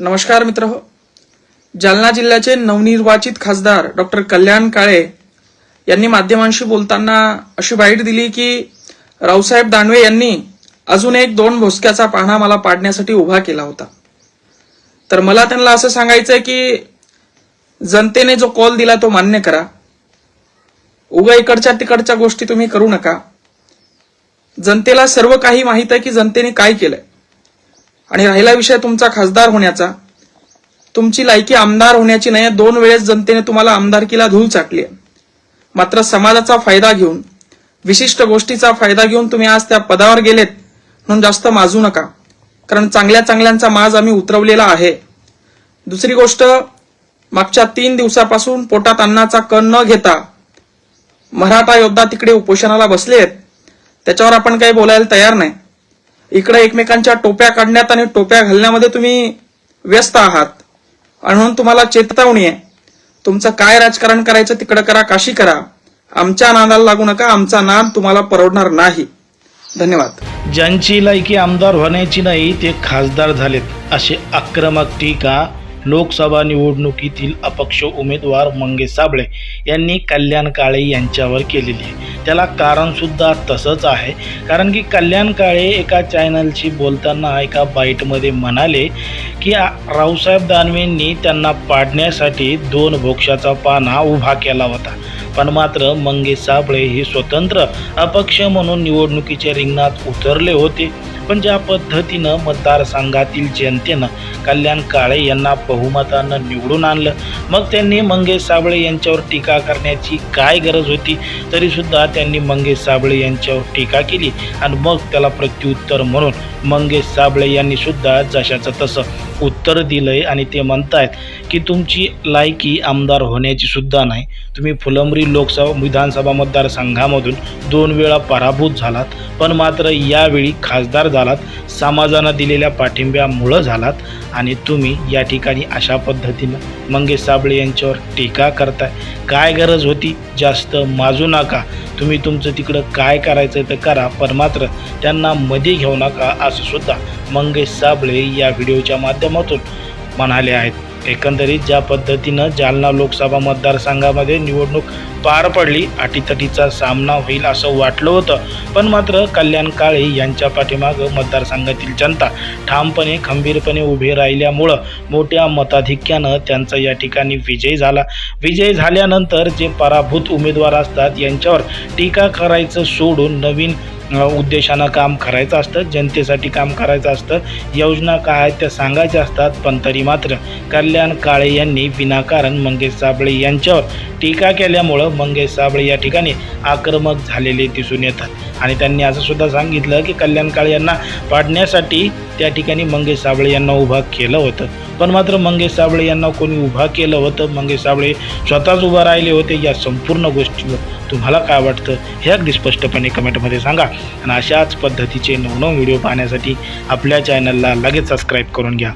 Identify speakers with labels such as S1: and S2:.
S1: नमस्कार मित्र हो. जालना जिल्ह्याचे नवनिर्वाचित खासदार डॉक्टर कल्याण काळे यांनी माध्यमांशी बोलताना अशी बाईट दिली की रावसाहेब दानवे यांनी अजून एक दोन भोसक्याचा पाहणा मला पाडण्यासाठी उभा केला होता. तर मला त्यांना असं सांगायचं आहे की जनतेने जो कॉल दिला तो मान्य करा. उगा इकडच्या तिकडच्या गोष्टी तुम्ही करू नका. जनतेला सर्व काही माहीत आहे की जनतेने काय केलंय. आणि राहिला विषय तुमचा खासदार होण्याचा. तुमची लायकी आमदार होण्याची नाही दोन वेळेस जनतेने तुम्हाला आमदारकीला धूळ चाटली आहे. मात्र समाजाचा फायदा घेऊन विशिष्ट गोष्टीचा फायदा घेऊन तुम्ही आज त्या पदावर गेलेत म्हणून जास्त माजू नका. कारण चांगल्या चांगल्यांचा माज आम्ही उतरवलेला आहे. दुसरी गोष्ट मागच्या तीन दिवसापासून पोटात अन्नाचा कण न घेता मराठा योद्धा तिकडे उपोषणाला बसलेत. त्याच्यावर आपण काही बोलायला तयार नाही. इकडे एकमेकांच्या टोप्या काढण्यात आणि टोप्या घालण्यामध्ये तुम्ही व्यस्त आहात. आणि म्हणून तुम्हाला चेतावणी आहे. तुमचं काय राजकारण करायचं तिकडं करा काशी करा. आमच्या नादाला लागू नका आमचा नाद तुम्हाला परवडणार नाही. धन्यवाद.
S2: ज्यांची लायकी आमदार होण्याची नाही ते खासदार झालेत. असे आक्रमक टीका लोकसभा निवडणुकीतील अपक्ष उमेदवार मंगेश साबळे यांनी कल्याण काळे यांच्यावर केलेली आहे. त्याला कारणसुद्धा तसंच आहे. कारण की कल्याण काळे एका चॅनलशी बोलताना एका बाईटमध्ये म्हणाले की रावसाहेब दानवेंनी त्यांना पाडण्यासाठी दोन भोक्षाचा पाना उभा केला होता. पण मात्र मंगेश साबळे हे स्वतंत्र अपक्ष म्हणून निवडणुकीच्या रिंगणात उतरले होते. पण ज्या पद्धतीनं मतदारसंघातील जनतेनं कल्याण काळे यांना बहुमतानं निवडून आणलं मग त्यांनी मंगेश साबळे यांच्यावर टीका करण्याची काय गरज होती? तरीसुद्धा त्यांनी मंगेश साबळे यांच्यावर टीका केली आणि मग त्याला प्रत्युत्तर म्हणून मंगेश साबळे यांनी सुद्धा जशाचं तसं उत्तर दिलंय आणि ते म्हणतायत की तुमची लायकी आमदार होण्याची सुद्धा नाही. तुम्ही फुलंबरी लोकसभा विधानसभा मतदारसंघामधून दोन वेळा पराभूत झालात पण मात्र यावेळी खासदार झालात समाजानं दिलेल्या पाठिंब्यामुळं झालात आणि तुम्ही या ठिकाणी अशा पद्धतीनं मंगेश साबळे यांच्यावर टीका करताय. काय गरज होती? जास्त माजू नका. तुम्ही तुमचं तिकडं काय करायचं ते करा पण मात्र त्यांना मध्ये घेऊ नका असं सुद्धा मंगेश साबळे या व्हिडिओच्या माध्यमातून म्हणाले आहेत. एकंदरीत ज्या पद्धतीनं जालना लोकसभा मतदारसंघामध्ये निवडणूक पार पडली अटीतटीचा सामना होईल असं वाटलं होतं. पण मात्र कल्याण काळे यांच्या पाठीमागं मतदारसंघातील जनता ठामपणे खंबीरपणे उभे राहिल्यामुळं मोठ्या मताधिक्यानं त्यांचा या ठिकाणी विजय झाला. विजय झाल्यानंतर जे पराभूत उमेदवार असतात यांच्यावर टीका करायचं सोडून नवीन उद्देशानं काम करायचं असतं जनतेसाठी काम करायचं असतं. योजना काय आहेत त्या सांगायच्या असतात पण तरी मात्र कल्याण काळे यांनी विनाकारण मंगेश साबळे यांच्यावर टीका केल्यामुळं मंगेश साबळे या ठिकाणी आक्रमक झालेले दिसून येतात. आणि त्यांनी असं सुद्धा सांगितलं की कल्याण काळे यांना पाडण्यासाठी त्या ठिकाणी मंगेश साबळे यांना उभा केलं होतं. पण मात्र मंगेश साबळे यांना कोणी उभा केलं होतं? मंगेश साबळे स्वतःच उभा राहिले होते या संपूर्ण गोष्टीवर. तुम्हाला काय वाटतं? हे अगदी स्पष्टपणे कमेंटमध्ये सांगा. आणि अशाच पद्धतीचे नवनव व्हिडिओ पाहण्यासाठी आपल्या चॅनलला लगेच सबस्क्राईब करून घ्या.